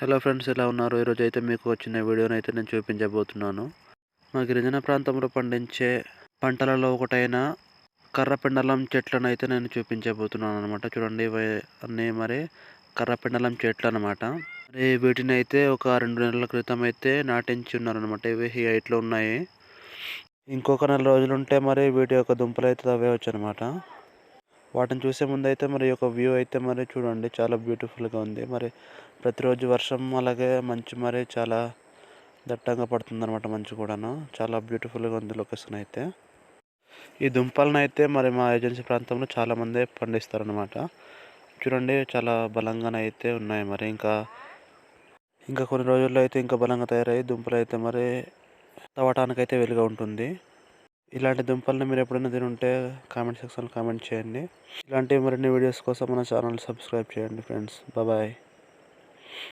Hello friends ఎలా ఉన్నారు? ఈరోజు అయితే మీకు వచ్చిన వీడియోని అయితే నేను చూపించబోతున్నాను. మా గిరిజన ప్రాంతంలో పండించే పంటలలో ఒకటైన కర్రపిండలం చెట్లను అయితే నేను చూపించబోతున్నాను అనమాట చూడండి అన్నీ మరి కర్రపిండలం చెట్లు అనమాట మరి వీటిని అయితే ఒక రెండు నెలల క్రితం అయితే నాటించి ఉన్నారనమాట ఇవి హైట్లో ఉన్నాయి. ఇంకొక నెల రోజులుంటే మరి వీటి యొక్క దుంపలు అయితే తవ్వేయచ్చు అనమాట వాటిని చూసే ముందు అయితే మరి ఒక వ్యూ అయితే మరి చూడండి. చాలా బ్యూటిఫుల్గా ఉంది. మరి ప్రతిరోజు వర్షం అలాగే మంచు మరి చాలా దట్టంగా పడుతుంది అనమాట మంచు కూడాను. చాలా బ్యూటిఫుల్గా ఉంది లొకేషన్ అయితే. ఈ దుంపలను అయితే మరి మా ఏజెన్సీ ప్రాంతంలో చాలామంది పండిస్తారనమాట చూడండి చాలా బలంగానే అయితే ఉన్నాయి మరి. ఇంకా ఇంకా కొన్ని రోజుల్లో అయితే ఇంకా బలంగా తయారయ్యి దుంపలు అయితే మరి తవ్వటానికి అయితే వెలుగా ఉంటుంది ఇలాంటి దుంపల్ని మీరు ఎప్పుడైనా తినుంటే కామెంట్ సెక్షన్లో కామెంట్ చేయండి. ఇలాంటి మరిన్ని వీడియోస్ కోసం మన ఛానల్ సబ్స్క్రైబ్ చేయండి ఫ్రెండ్స్. బాయ్.